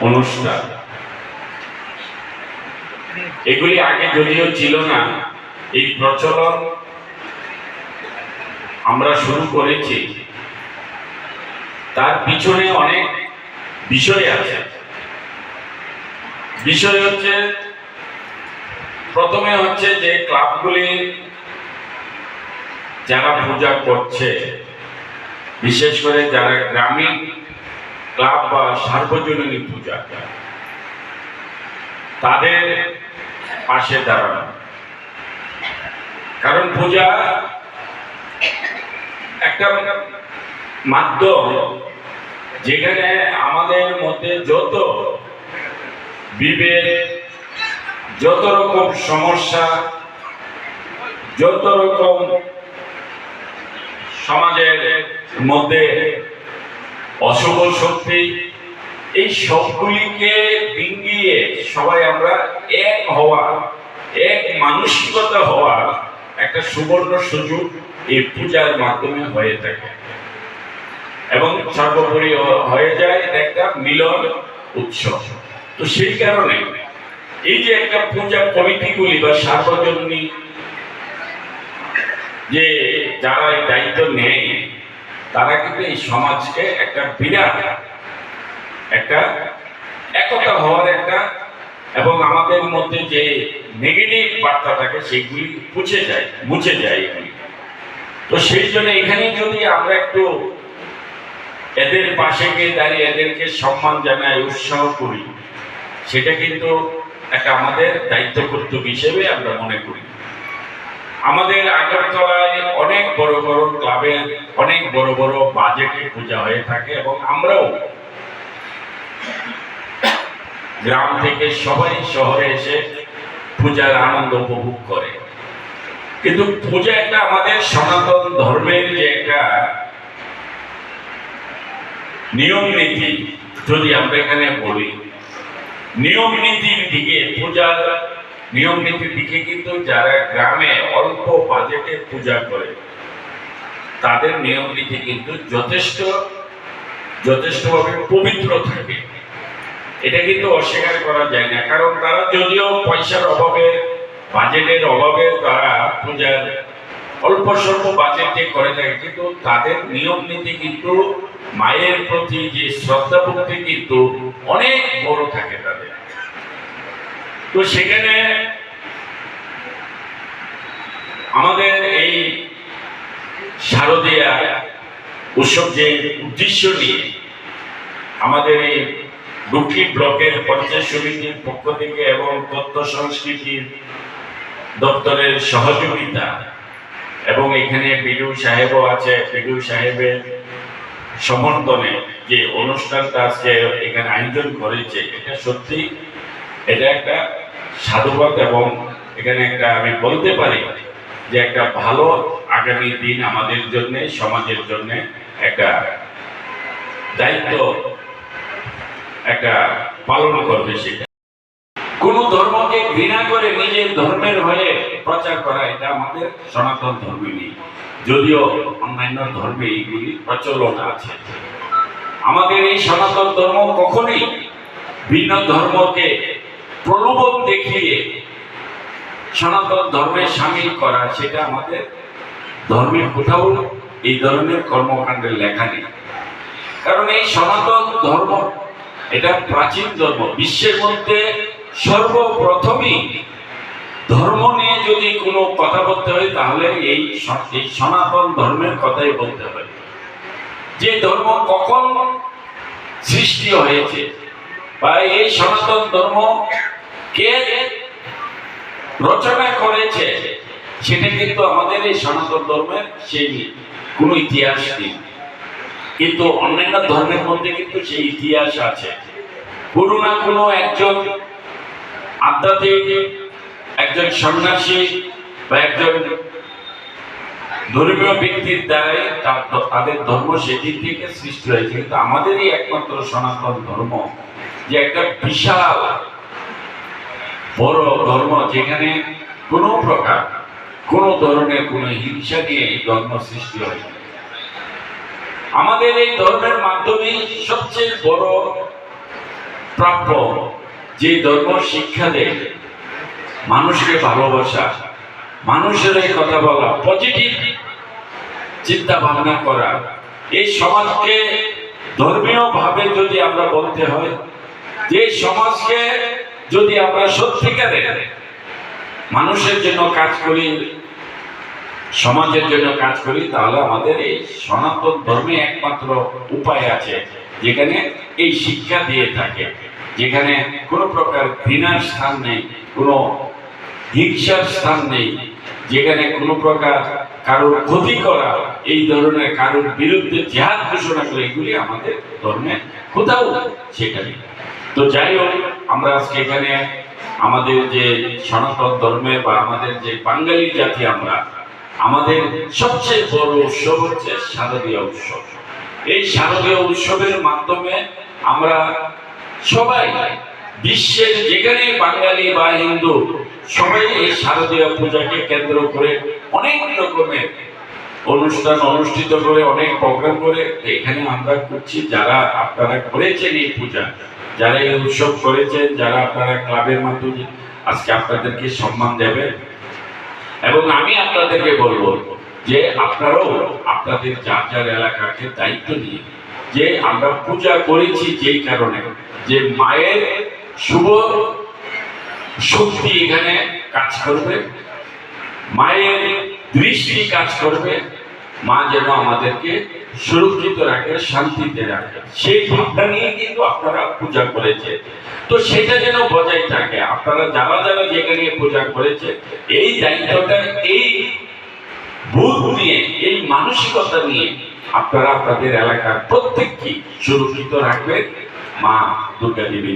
অনুষ্ঠান। এগুলি আগে যদিও ছিল না, এই প্রচলন আমরা শুরু করেছি। তার পিছনে অনেক বিষয় আছে। বিষয় হচ্ছে, প্রথমে হচ্ছে যে ক্লাবগুলি যারা পূজা করছে, বিশেষ করে যারা গ্রামীণ ক্লাব বা সার্বজনীন পূজা। তাদের পাশে দাঁড়ানো। কারণ পূজা একটা মাধ্যম যেখানে আমাদের মধ্যে যত বিবেক যত রকম সমস্যা, যত রকম সমাজের মধ্যে অশুভ শক্তি। এই সবগুলিকে ডিঙ্গিয়ে সবাই আমরা এক হওয়া, এক মানসিকতা হওয়ার একটা সুবর্ণ সুযোগ এই পূজার মাধ্যমে হয়ে থাকে। এবং সর্বোপরি হয়ে যায় একটা মিলন উৎসব। তো সেই কারণে এই যে একটা পূজা কমিটিগুলি বা সার্বজনীন যে যারা দায়িত্ব নেয় তারা কিন্তু এই সমাজকে একটা বিরাট, একটা একতা হওয়ার একটা এবং আমাদের মধ্যে যে নেগেটিভ বার্তা থাকে সেগুলি মুছে যায় মুছে যায় এগুলি। তো সেই জন্য এখানে যদি আমরা একটু এদের পাশে গিয়ে দাঁড়িয়ে এদেরকে সম্মান জানাই, উৎসাহ করি, সেটা কিন্তু একটা আমাদের দায়িত্ব কর্তব্য হিসেবে আমরা মনে করি। আমাদের আগরতলায় অনেক বড় বড় ক্লাবের অনেক বড় বড় বাজেটে পূজা হয়ে থাকে এবং আমরাও গ্রাম থেকে সবাই শহরে এসে পূজার আনন্দ উপভোগ করে। কিন্তু পূজা একটা আমাদের সনাতন ধর্মের যে একটা নিয়ম নীতি, যদি আমরা এখানে বলি, নিয়ম নীতির দিকে পূজার নিয়ম নীতির দিকে কিন্তু যারা গ্রামে অল্প বাজেটে পূজা করে, তাদের নিয়ম নীতি কিন্তু যথেষ্ট, যথেষ্টভাবে পবিত্র থাকে। এটা কিন্তু অস্বীকার করা যায় না, কারণ তারা যদিও পয়সার অভাবে, বাজেটের অভাবে তারা পূজার অল্প স্বল্প বাজেটে করে থাকে, কিন্তু তাদের নিয়ম নীতি কিন্তু মায়ের প্রতি যে শ্রদ্ধা ভক্তি কিন্তু অনেক বড় থাকে তাদের। তো সেখানে আমাদের এই শারদীয়া উৎসব যে উদ্দেশ্য নিয়ে আমাদের এই দুঃখী ব্লকের পঞ্চায়েত সমিতির পক্ষ থেকে এবং তথ্য সংস্কৃতির দপ্তরের সহযোগিতা এবং এখানে বিডু সাহেবও আছে বিডু সাহেবের সমর্থনে যে অনুষ্ঠানটা আজকে এখানে আয়োজন করেছে, এটা সত্যি, এটা একটা সাধুবাদ এবং এখানে একটা আমি বলতে পারি যে একটা ভালো আগামী দিন আমাদের জন্য, সমাজের জন্য একটা দায়িত্ব একটা পালন করবে সেটা। কোন ধর্মকে ঘৃণা করে নিজের ধর্মের হয়ে প্রচার করা, এটা আমাদের সনাতন ধর্মে নেই। যদিও অন্যান্য ধর্মে এইগুলি প্রচলন আছে। আমাদের এই সনাতন ধর্ম কখনোই ভিন্ন ধর্মকে প্রলোভন দেখিয়ে সনাতন ধর্মে সামিল করা, সেটা আমাদের ধর্মের কোথাও এই ধরনের কর্মকাণ্ডের লেখা নেই। কারণ এই সনাতন ধর্ম, এটা প্রাচীন ধর্ম, বিশ্বের মধ্যে সর্বপ্রথমই ধর্ম নিয়ে যদি কোনো কথা বলতে হয়, তাহলে এই এই সনাতন ধর্মের কথাই বলতে হয়। যে ধর্ম কখন সৃষ্টি হয়েছে, বা এই সনাতন ধর্ম কে রচনা করেছে, সেটা কিন্তু আমাদের এই সনাতন ধর্মের সেই কোনো ইতিহাস নেই। কিন্তু অন্যান্য ধর্মের মধ্যে কিন্তু সেই ইতিহাস আছে। কোনো না কোনো একজন আধ্যাত্মিক, একজন সন্ন্যাসী বা একজন ধর্মীয় ব্যক্তির দ্বারাই তাদের ধর্ম সেদিক থেকে সৃষ্টি হয়েছে। কিন্তু আমাদেরই একমাত্র সনাতন ধর্ম যে একটা বিশাল বড় ধর্ম যেখানে কোনো প্রকার, কোনো ধরনের কোনো হিংসা নিয়ে এই ধর্ম সৃষ্টি হয়। আমাদের এই ধর্মের মাধ্যমে সবচেয়ে বড় প্রাপ্য যে ধর্ম শিক্ষা দেয়, মানুষকে ভালোবাসা, মানুষের এই কথা বলা পজিটিভ চিন্তা ভাবনা করা। এই সমাজকে ধর্মীয় ভাবে যদি আমরা বলতে হয়, যে সমাজকে যদি আমরা সত্যিকারে মানুষের জন্য কাজ করি, সমাজের জন্য কাজ করি, তাহলে আমাদের এই সনাতন ধর্মে একমাত্র উপায় আছে, যেখানে এই শিক্ষা দিয়ে থাকে। যেখানে কোনো প্রকার ঘৃণার স্থান নেই, কোনো হিংসার স্থান নেই, যেখানে কোনো প্রকার কারোর ক্ষতি করা, এই ধরনের কারোর বিরুদ্ধে জেহাদ ঘোষণা করে, এগুলি আমাদের ধর্মে কোথাও সেটা তো যাই হোক আমরা আজকে এখানে আমাদের যে সনাতন ধর্মে বা আমাদের যে বাঙালি জাতি আমরা, আমাদের সবচেয়ে বড় উৎসব হচ্ছে শারদীয় উৎসব। এই শারদীয় উৎসবের মাধ্যমে আমরা সবাই, বিশ্বের যেখানে বাঙালি বা হিন্দু, সবাই এই শারদীয় পূজাকে কেন্দ্র করে অনেক রকমের অনুষ্ঠান অনুষ্ঠিত করে, অনেক প্রোগ্রাম করে। এখানে আমরা করছি, যারা আপনারা করেছেন এই পূজা। যারা এই উৎসব করেছেন, যারা আপনারা ক্লাবের মাধ্যমে আজকে আপনাদেরকে সম্মান দেবেন। এবং আমি আপনাদেরকে বলব যে আপনারাও আপনাদের যার যার এলাকাকে দায়িত্ব নিয়ে যে আমরা পূজা করেছি যেই কারণে, যে মায়ের শুভ শক্তি এখানে কাজ করবে, মায়ের দৃষ্টি কাজ করবে মা যেন আমাদেরকে সুরক্ষিত রাখে, শান্তিতে রাখে। সেই ভাবনা নিয়ে কিন্তু আপনারা পূজা করেছে তো সেটা যেন বজায় থাকে, আপনারা যারা যারা যেখানে পূজা করেছে এই দায়িত্বটা, এই বুধ নিয়ে, এই মানসিকতা নিয়ে আপনারা আপনাদের এলাকার প্রত্যেককে সুরক্ষিত রাখবেন। মা দুর্গা দেবীর